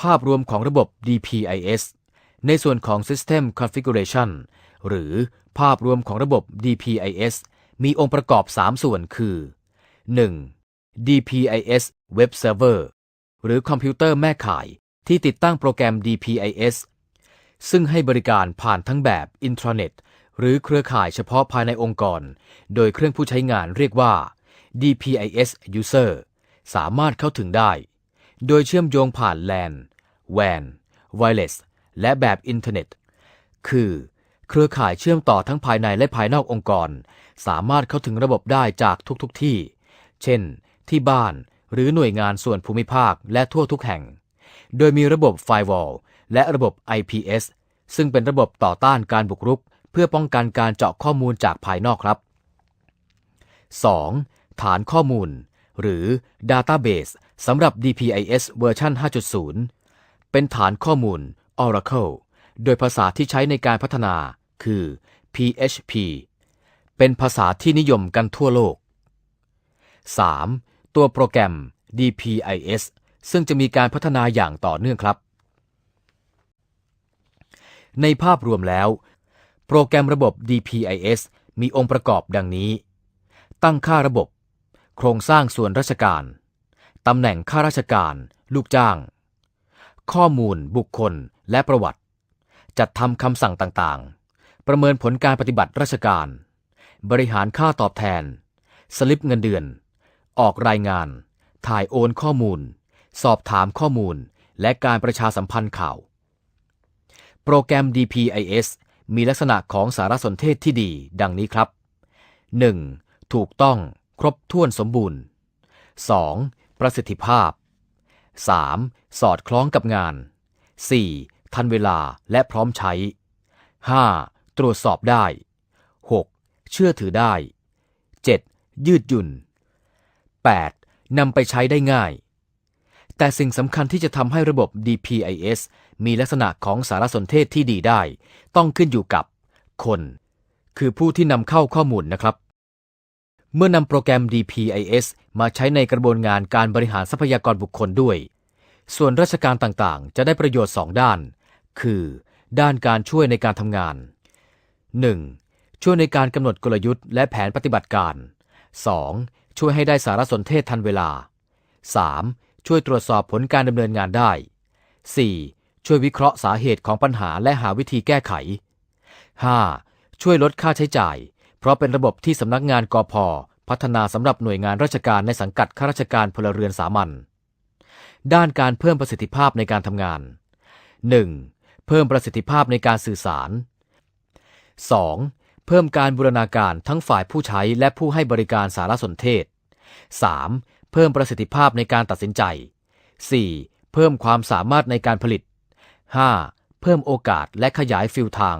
ภาพรวมของระบบ DPIS ในส่วนของ System Configuration หรือภาพรวมของระบบ DPIS มีองค์ประกอบ 3 ส่วนคือ 1. DPIS Web Server หรือคอมพิวเตอร์แม่ข่ายที่ติดตั้งโปรแกรม DPIS ซึ่งให้บริการผ่านทั้งแบบอินทราเน็ตหรือเครือข่ายเฉพาะภายในองค์กร โดยเครื่องผู้ใช้งานเรียกว่า DPIS User สามารถเข้าถึงได้ โดยเชื่อมโยงผ่าน LAN WAN Wireless และแบบอินเทอร์เน็ต คือ เครือข่ายเชื่อมต่อทั้งภายในและภายนอกองค์กร สามารถเข้าถึงระบบได้จากทุกๆทที่ เช่น ที่บ้านหรือหน่วยงานส่วนภูมิภาคและทั่วทุกแห่ง โดยมีระบบ Firewall และระบบ IPS ซึ่งเป็นระบบต่อต้านการบุกรุก เพื่อป้องกันการเจาะข้อมูลจากภายนอกครับ 2. ฐานข้อมูล หรือ Database สำหรับ DPIS เวอร์ชัน5.0 เป็นฐานข้อมูล Oracle โดยภาษาที่ใช้ในการพัฒนาคือ PHP เป็นภาษาที่นิยมกันทั่วโลก 3. ตัวโปรแกรม DPIS ซึ่งจะมีการพัฒนาอย่างต่อเนื่องครับ ในภาพรวมแล้ว โปรแกรมระบบ DPIS มีองค์ประกอบดังนี้ ตั้งค่าระบบ โครงสร้างส่วนราชการตำแหน่งข้าราชการ ลูกจ้าง ข้อมูล บุคคล และประวัติ จัดทำคำสั่งต่างๆ ประเมินผลการปฏิบัติราชการ บริหารค่าตอบแทน สลิปเงินเดือน ออกรายงาน ถ่ายโอนข้อมูล สอบถามข้อมูล และการประชาสัมพันธ์ข่าว โปรแกรม DPIS มีลักษณะของสารสนเทศที่ดี ดังนี้ครับ 1. ถูกต้อง ครบถ้วนสมบูรณ์ 2. ประสิทธิภาพ 3. สอดคล้องกับงาน 4. ทันเวลาและพร้อมใช้ 5. ตรวจสอบได้ 6. เชื่อถือได้ 7. ยืดหยุ่น 8. นำไปใช้ได้ง่าย แต่สิ่งสำคัญที่จะทำให้ระบบ DPIS มีลักษณะของสารสนเทศที่ดีได้ ต้องขึ้นอยู่กับคน คือผู้ที่นำเข้าข้อมูลนะครับ เมื่อนำโปรแกรม DPIS มาใช้ในกระบวนงานการบริหารทรัพยากรบุคคลด้วย ส่วนราชการต่างๆ จะได้ประโยชน์2ด้าน คือ ด้านการช่วยในการทำงาน 1. ช่วยในการกำหนดกลยุทธ์และแผนปฏิบัติการ 2. ช่วยให้ได้สารสนเทศทันเวลา 3. ช่วยตรวจสอบผลการดำเนินงานได้ 4. ช่วยวิเคราะห์สาเหตุของปัญหาและหาวิธีแก้ไข 5. ช่วยลดค่าใช้จ่าย เพราะเป็นระบบที่สำนักงานกพพัฒนาสำหรับหน่วยงานราชการในสังกัดข้าราชการพลเรือนสามัญด้านการเพิ่มประสิทธิภาพในการทำงาน 1. เพิ่มประสิทธิภาพในการสื่อสาร 2. เพิ่มการบูรณาการทั้งฝ่ายผู้ใช้และผู้ให้บริการสารสนเทศ 3. เพิ่มประสิทธิภาพในการตัดสินใจ 4. เพิ่มความสามารถในการผลิต 5. เพิ่มโอกาสและขยายฟิลทาง